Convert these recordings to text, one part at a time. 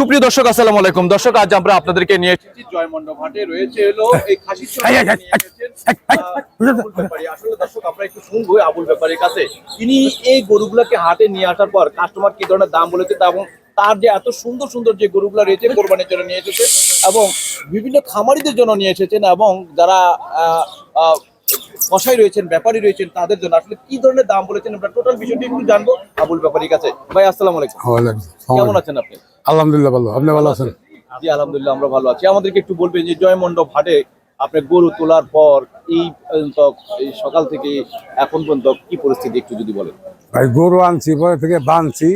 সুপ্রিয় দর্শক আসসালামু আলাইকুম। দর্শক আজ আমরা আপনাদেরকে নিয়ে এসেছি জয়মন্ডপ হাটে। রয়েছে হলো এই ব্যাপারী। আসলে দর্শক আমরা একটু শুনব আবুল ব্যাপারীর কাছে। তিনি এই গরুগুলোকে হাটে নিয়ে আসার পর কাস্টমার কি ধরনের দাম বলেছে এবং তার যে এত সুন্দর সুন্দর যে গরুগুলো রয়েছে কোরবানির জন্য নিয়ে এসেছে এবং বিভিন্ন খামারিদের জন্য নিয়ে এসেছেন এবং যারা আহ, রয়েছেন ব্যাপারী রয়েছেন তাদের জন্য। আসলে কি ধরনের দাম বলেছেন আমরা টোটাল বিষয়টি একটু জানব আবুল ব্যাপারীর কাছে। ভাই আসসালাম আলাইকুম। কেমন আছেন আপনি? আলহামদুলিল্লাহ ভালো। আপনি ভালো আছেন? জি আলহামদুলিল্লাহ আমরা ভালো আছি। আমাদেরকে একটু বলবেন যে জয়মণ্ডপ হাটে আপনি গরু তোলার পর এই পর্যন্ত এই সকাল থেকে এখন পর্যন্ত কি পরিস্থিতি একটু যদি বলেন। ভাই গরু আনছি পরে থেকে বানছি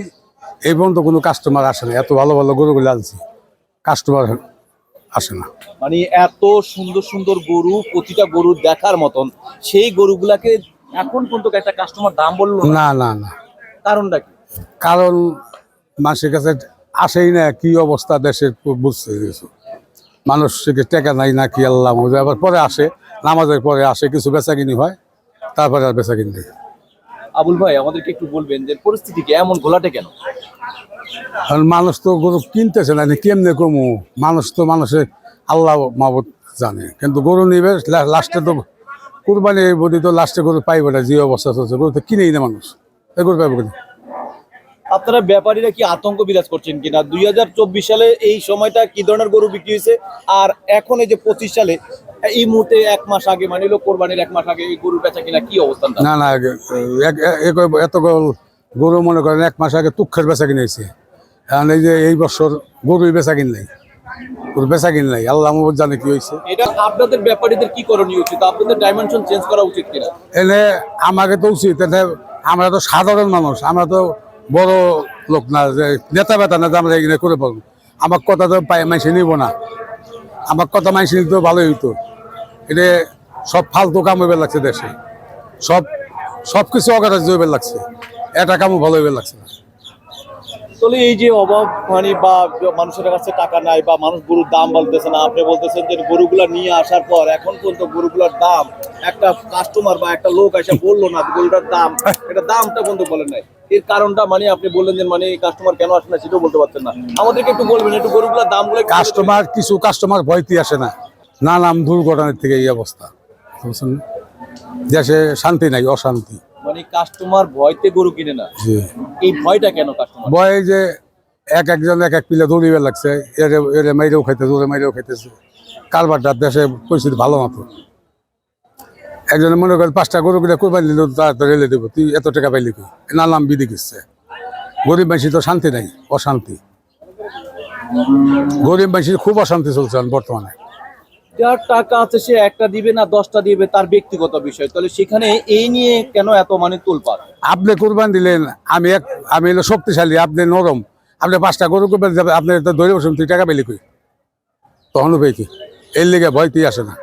এই পর্যন্ত কোনো কাস্টমার আসে না এত ভালো ভালো গরুগুলো আনছি। কাস্টমার আসে না। মানে এত সুন্দর সুন্দর গরু প্রতিটা গরু দেখার মতন সেই গরুগুলাকে এখন পর্যন্ত একটা কাস্টমার দাম বলল না? না না কারণটা কি? কারণ মানুষের কাছে আসেই না কি অবস্থা দেশের বুঝতে কিছু মানুষ টেকা নাই না কি আল্লাহ মজা আবার পরে আসে নামাজের পরে আসে কিছু বেচা কিনি হয় তারপরে আর বেচা কিনি আবুল ভাই আমাদেরকে একটু বলবেন যে পরিস্থিতি কি? এমন ঘোলাটে কেন? মানুষ তো গরু কিনতেছে না কেমনে কমু? মানুষ তো মানুষের আল্লাহ মাবুদ জানে। কিন্তু গরু নিবে লাস্টে তো কুরবানি বলি তো লাস্টে গরু পাইবে না যে অবস্থা চলছে গরু তো কিনেই না মানুষ। এ গরু পাইবে কিনা আপনারা ব্যাপারীরা কি আতঙ্ক বিরাজ করছেন কিনা? দুই হাজার চব্বিশ সালে এই সময়টা কি ধরনের গরু বিক্রি হয়েছে? আর এখন এই যে পঁচিশ সালে এই মুহূর্তে এক মাস আগে মানে হলো কোরবানির এক মাস আগে এই গরু বেচা কিনা কি অবস্থানটা? না না এত গরু- মনে করেন এক মাস আগে তুক্ষের বেচা কিনেছে এখন এই যে এই বছর গরুই বেচা কিন নাই। গরু বেচা কিন নাই। আল্লাহ মাবুদ জানে কি হয়েছে। এটা আপনাদের ব্যাপারীদের কি করণীয় উচিত? আপনাদের ডাইমেনশন চেঞ্জ করা উচিত কিনা? এনে আমাকে তো উচিত এনে আমরা তো সাধারণ মানুষ আমরা তো বড় লোক না যে নেতা বেতা না যে আমরা এখানে করে পারব আমার কথা তো পাই মাইসে নিব না। আমার কথা মাইসে নিতে ভালোই হইতো। এটা সব ফালতু কাম হইবে লাগছে দেশে। সব সব কিছু অগারাজ হইবে লাগছে। এটা কামও ভালো লাগছে না। আসলে এই যে অভাব মানে বা মানুষের কাছে টাকা নাই বা মানুষ গরুর দাম বলতেছে না আপনি বলতেছেন যে গরুগুলা নিয়ে আসার পর এখন পর্যন্ত গরুগুলার দাম একটা কাস্টমার বা একটা লোক এসে বলল না গরুটার দাম এটা দামটা পর্যন্ত বলেন নাই। এর কারণটা মানে আপনি বললেন যে মানে কাস্টমার কেন আসে না সেটাও বলতে পারছেন না। আমাদেরকে একটু বলবেন একটু গরুগুলার দামগুলো বলে কাস্টমার কিছু কাস্টমার ভয়তে আসে না। নানান দুর্ঘটনার থেকে এই অবস্থা। বুঝছেন? দেশে শান্তি নাই অশান্তি। মানে কাস্টমার ভয়তে গরু কিনে না। এই ভয়টা কেন কাস্টমার বয়ে যে এক একজন এক এক পিলে দৌড়িবে লাগছে এরে এরে মাইরেও খাইতেছে ওরে মাইরেও খাইতেছে। কারবারটা দেশে পরিস্থিতি ভালো মতো একজনে মনে করেন পাঁচটা গরু কিনে কোরবানি দিল তার তো রেলে দেবো তুই এত টাকা পাইলি কি নাম বিধি কিসছে? গরিব মানুষের তো শান্তি নাই অশান্তি। গরিব মানুষের খুব অশান্তি চলছে বর্তমানে। যার টাকা আছে সে একটা দিবে না দশটা দিবে তার ব্যক্তিগত বিষয়। তাহলে সেখানে এই নিয়ে কেন এত মানে তোলপাড়? আপনি কোরবান দিলেন আমি এক আমি হলো শক্তিশালী আপনি নরম। আপনি পাঁচটা গরু কোরবান যাবে আপনি ধরে বসুন তুই টাকা পেলি কই? তখনও পেয়ে কি? এর লিগে ভয় তুই আসে না।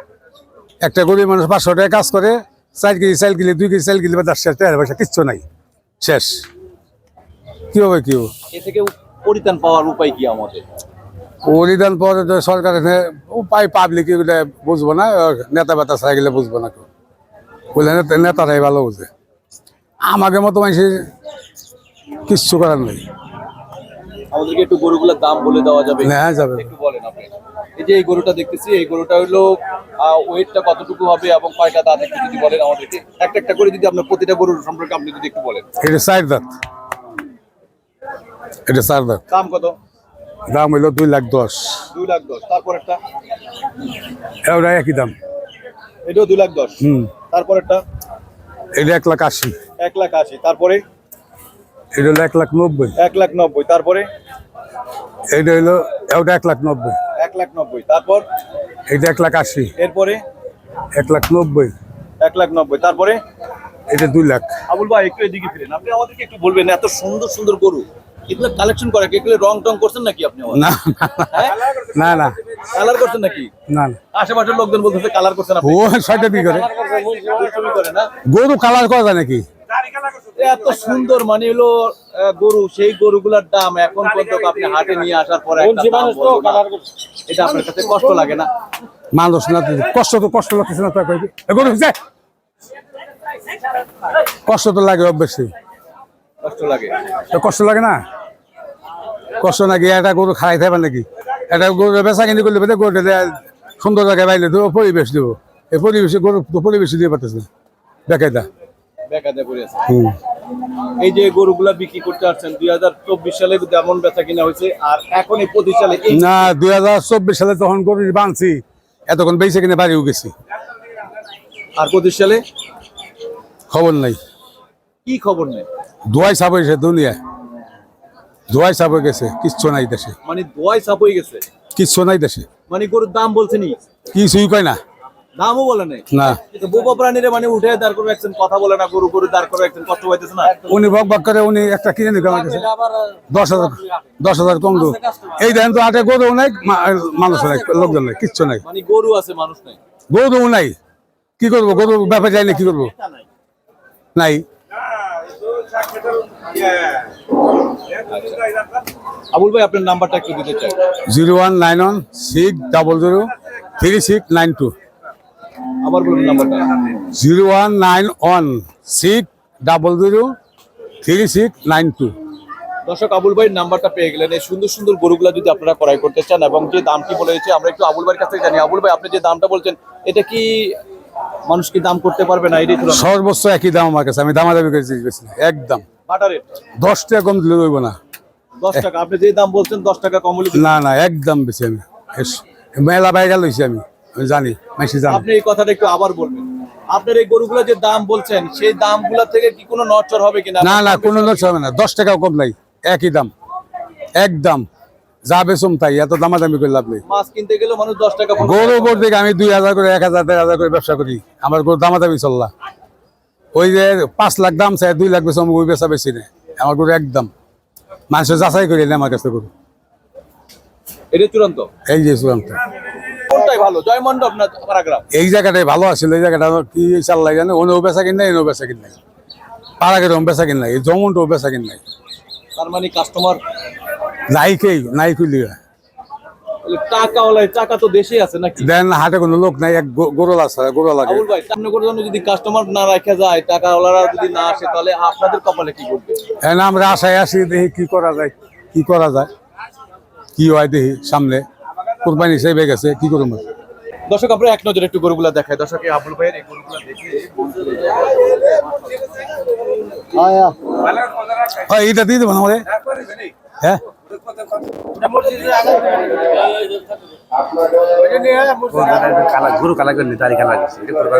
একটা গরিব মানুষ পাঁচশো টাকা কাজ করে চার কেজি চাল কিলে দুই কেজি চাল কিলে বা দশ টাকা পয়সা কিচ্ছু নাই। শেষ। কি হবে কি হবে? এ থেকে পরিত্রাণ পাওয়ার উপায় কি আমাদের? পরিধান পরে তো সরকার উপায় পাবলিক এগুলো বুঝব না নেতা বেতা ছাড়া গেলে বুঝব না কেউ। বলে নেতা নেতারাই ভালো বুঝে। আমাকে মতো মানুষের কিচ্ছু করার নেই। আমাদেরকে একটু গরুগুলোর দাম বলে দেওয়া যাবে। নেওয়া যাবে। একটু বলেন আপনি। এই যে এই গরুটা দেখতেছি এই গরুটা হলো ওয়েটটা কতটুকু হবে এবং কয়টা দাঁত একটু যদি বলেন আমাদেরকে। একটা একটা করে যদি আপনার প্রতিটা গরুর সম্পর্কে আপনি যদি একটু বলেন। এটা চার দাঁত। এটা চার দাঁত। দাম কত? দাম হইল দুই লাখ দশ। দুই লাখ দশ। তারপর একটা এটা একই দাম। এটাও দুই লাখ দশ। হুম। তারপর একটা এটা এক লাখ আশি। এক লাখ আশি। তারপরে? এটা হলো এক লাখ নব্বই। এক লাখ নব্বই। তারপরে? এটা হইল এটা এক লাখ নব্বই। এক লাখ নব্বই। তারপর? এটা এক লাখ আশি। এরপরে? এক লাখ নব্বই। এক লাখ নব্বই। তারপরে? এটা দুই লাখ। আবুল ভাই একটু এদিকে ফিরেন। আপনি আমাদেরকে একটু বলবেন এত সুন্দর সুন্দর গরু। এগুলো কালেকশন করা কি? এগুলো রং টং করছেন নাকি আপনি না হ্যাঁ? না না। কালার করছেন নাকি? না না। আশেপাশের লোকজন বলতেছে কালার করছেন আপনি। ও ছয়টা বিয়ে করে? না? গরু কালার করা যায় নাকি? এত সুন্দর মানে হলো গরু সেই গরুগুলার দাম এখন পর্যন্ত আপনি হাটে নিয়ে আসার পরে না। এটা আপনার কাছে কষ্ট লাগে না? মানুষ না কষ্ট তো কষ্ট লাগতেছে না তা গরু কষ্ট তো লাগে অবশ্যই। কষ্ট লাগে। তো কষ্ট লাগে না? কষ্ট নাকি এটা গরু খাই থাকবে নাকি? এটা গরু বেচা কিনি করলে বেঁধে গরু সুন্দর জায়গায় বাইলে তো পরিবেশ দেবো। এই পরিবেশে গরু তো পরিবেশ দিয়ে পারতেছে না। বেকায়দা। আছে। এই যে গরুগুলা বিক্রি করতে আসছেন দুই হাজার চব্বিশ সালে যেমন বেচা কিনা হয়েছে আর এখন এই পঁচিশ সালে না দুই হাজার চব্বিশ সালে তখন গরু বানছি এতক্ষণ বেঁচে কিনে বাড়িও গেছি। আর পঁচিশ সালে? খবর নাই। কি খবর নেই? ধোয়াই সাপ হয়েছে দুনিয়া ধোয়াই সাপ হয়ে গেছে কিচ্ছু নাই দেশে। মানে দোয়াই সাপ হয়ে গেছে? কিচ্ছু নাই দেশে। মানে গরুর দাম বলছেনি কিছুই কয় না। দামও বলে নাই? না। তো বোবা প্রাণীরে মানে উঠে দাঁড় রাখছেন কথা বলে না গরু গরু দাঁড় করে রাখছেন কষ্ট পাইতেছে না? উনি বক বক করে উনি একটা কিনে নিতে আমার কাছে। দশ হাজার দশ হাজার কম দেবো এই দেখেন তো আটে গরু নাই মানুষ নাই লোকজন নাই কিচ্ছু নাই। মানে গরু আছে মানুষ নাই। গরু নাই। কি করব? গরু ব্যাপার যাই না কি করব? নাই। আবুল ভাই আপনার নাম্বারটা একটু দিতে চাই। Zero one nine one six double zero three six nine two. আবার বলুন নাম্বারটা। Zero one nine one six double zero three six nine two. দর্শক আবুল ভাইয়ের নাম্বারটা পেয়ে গেলেন। এই সুন্দর সুন্দর গরুগুলা যদি আপনারা ক্রয় করতে চান এবং যে দামটি বলে দিয়েছে আমরা একটু আবুল ভাইয়ের কাছ থেকে জানি। আবুল ভাই আপনি যে দামটা বলছেন এটা কি মানুষ কি দাম করতে পারবে না? এটাই সর্বোচ্চ একই দাম আমার কাছে। আমি দামাদামি করে একদম। রেট? দশ টাকা কম দিলে হইব না। দশ টাকা। আপনি যে দাম বলছেন দশ টাকা কম না না একদম বেশি আমি। মেলা বাইরে লইছি আমি। আমি জানি মাইসি জানি। আপনি এই কথাটা একটু আবার বলবেন। আপনার এই গরুগুলা যে দাম বলছেন সেই দামগুলা থেকে কি কোনো নচর হবে কিনা? না না কোনো লোক হবে না। দশ টাকাও কম নাই একই দাম। একদম। যা বেসম তাই এত দামাদামি করে লাভ নেই। মাছ কিনতে গেলেও মানুষ দশ টাকা গরু থেকে আমি দুই হাজার করে এক হাজার দেড় হাজার করে ব্যবসা করি। আমার গরু দামাদামি চললা। ওই যে পাঁচ লাখ দাম চাই দুই লাখ বেসম ওই বেচা বেশি নেই আমার গরু একদম। মানুষের যাচাই করে আমার কাছে গরু। এটা চূড়ান্ত? এই যে চূড়ান্ত। কোনটাই ভালো? না পারাগ্রাম? এই জায়গাটাই ভালো আছিল এই জায়গাটা কি জানে? বেচা কিন নাই এনেও বেচা কিন নাই। বেচা কিন নাই বেচা কিন নাই। তার মানে কাস্টমার নাই কেই নাই কইলি টাকা ওলাই টাকা তো দেশে আছে নাকি? দেন হাটে কোনো লোক নাই এক গরু আছে গরু লাগে। আবুল ভাই সামনে করে জন্য যদি কাস্টমার না রাখা যায় টাকা ওলারা যদি না আসে তাহলে আপনাদের কপালে কি করবে এখন আমরা আশায় আসি দেখি কি করা যায় কি করা যায়। কি হয় দেখি সামনে। কোরবানি হিসেবে গেছে কি করব? দর্শক আমরা এক নজরে একটু গরুগুলা দেখাই। দর্শক আবুল ভাইয়ের এই গরুগুলা দেখে হয় এইটা দিয়ে দেবো আমাদের হ্যাঁ। কালা গরু কালা করে দাড়ি কালা গেছে এটা করবার